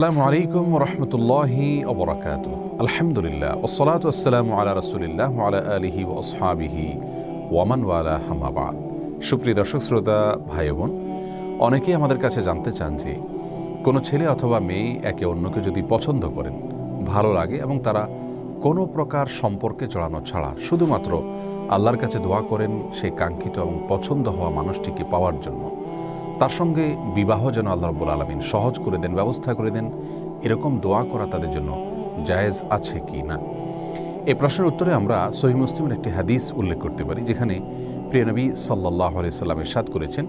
আসসালামু আলাইকুম রহমতুল্লাহি অবরাকাত আলহামদুলিল্লাহ ওসলাত আসসালাম আলা রসুলিল্লাহ আলা আলিহি ও আসহাবিহি ওয়ামান ওয়ালা হামাবাদ সুপ্রিয় দর্শক, শ্রোতা ভাই বোন অনেকেই আমাদের কাছে জানতে চান যে, কোনো ছেলে অথবা মেয়ে একে অন্যকে যদি পছন্দ করেন, ভালো লাগে এবং তারা কোনো প্রকার সম্পর্কে জড়ানো ছাড়া শুধুমাত্র আল্লাহর কাছে দোয়া করেন সেই কাঙ্ক্ষিত এবং পছন্দ হওয়া মানুষটিকে পাওয়ার জন্য। তার সঙ্গে বিবাহ যেন আল্লাহ রব্বুল আলমিন সহজ করে দেন, ব্যবস্থা করে দেন, এরকম দোয়া করা তাদের জন্য জায়েজ আছে কি না? এই প্রশ্নের উত্তরে আমরা সহি মুসলিমের একটি হাদিস উল্লেখ করতে পারি, যেখানে প্রিয় নবী সাল্লাহ সাল্লামের সাদ করেছেন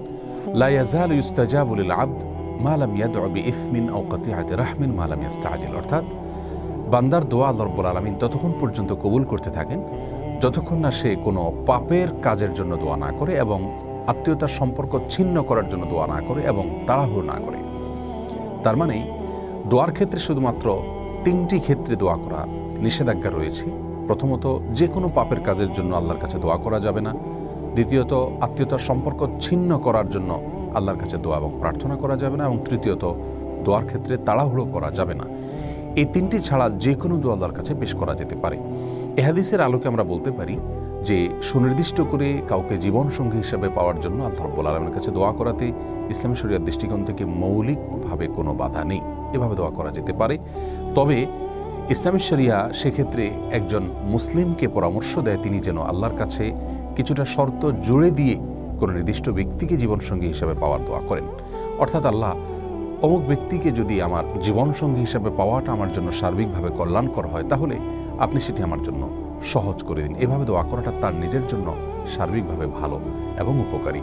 লাইয়াজাল ইউস্তাজাবুল আব্দ মালাম ইয়াদ অবি ইফমিন ও কতিয়াতে রাহমিন মালাম ইয়াস্তাজিল অর্থাৎ, বান্দার দোয়া আল্লাহ রব্বুল আলমিন ততক্ষণ পর্যন্ত কবুল করতে থাকেন, যতক্ষণ না সে কোনো পাপের কাজের জন্য দোয়া না করে এবং আত্মীয়তার সম্পর্ক ছিন্ন করার জন্য দোয়া না করে এবং তাড়াহুড়ো না করে। তার মানে দোয়ার ক্ষেত্রে শুধুমাত্র তিনটি ক্ষেত্রে দোয়া করা নিষেধাজ্ঞা রয়েছে। প্রথমত, যে কোনো পাপের কাজের জন্য আল্লাহর কাছে দোয়া করা যাবে না। দ্বিতীয়ত, আত্মীয়তার সম্পর্ক ছিন্ন করার জন্য আল্লাহর কাছে দোয়া এবং প্রার্থনা করা যাবে না। এবং তৃতীয়ত, দোয়ার ক্ষেত্রে তাড়াহুড়ো করা যাবে না। এই তিনটি ছাড়া যে কোনো দোয়া আল্লাহর কাছে পেশ করা যেতে পারে। এহাদিসের আলোকে আমরা বলতে পারি যে সুনির্দিষ্ট করে কাউকে জীবনসঙ্গী হিসেবে পাওয়ার জন্য আল্লাহ রব্বুল আলমের কাছে দোয়া করাতে ইসলামী শরিয়ার দৃষ্টিকোণ থেকে মৌলিকভাবে কোনো বাধা নেই। এভাবে দোয়া করা যেতে পারে। তবে ইসলামী শরিয়া সেক্ষেত্রে একজন মুসলিমকে পরামর্শ দেয়, তিনি যেন আল্লাহর কাছে কিছুটা শর্ত জুড়ে দিয়ে কোনো নির্দিষ্ট ব্যক্তিকে জীবনসঙ্গী হিসেবে পাওয়ার দোয়া করেন। অর্থাৎ আল্লাহ, অমুক ব্যক্তিকে যদি আমার জীবনসঙ্গী হিসেবে পাওয়াটা আমার জন্য সার্বিকভাবে কল্যাণকর হয়, তাহলে আপনি সেটি আমার জন্য সহজ করে দিন। এভাবে দোয়া করাটা তার নিজের জন্য সার্বিকভাবে ভালো এবং উপকারী।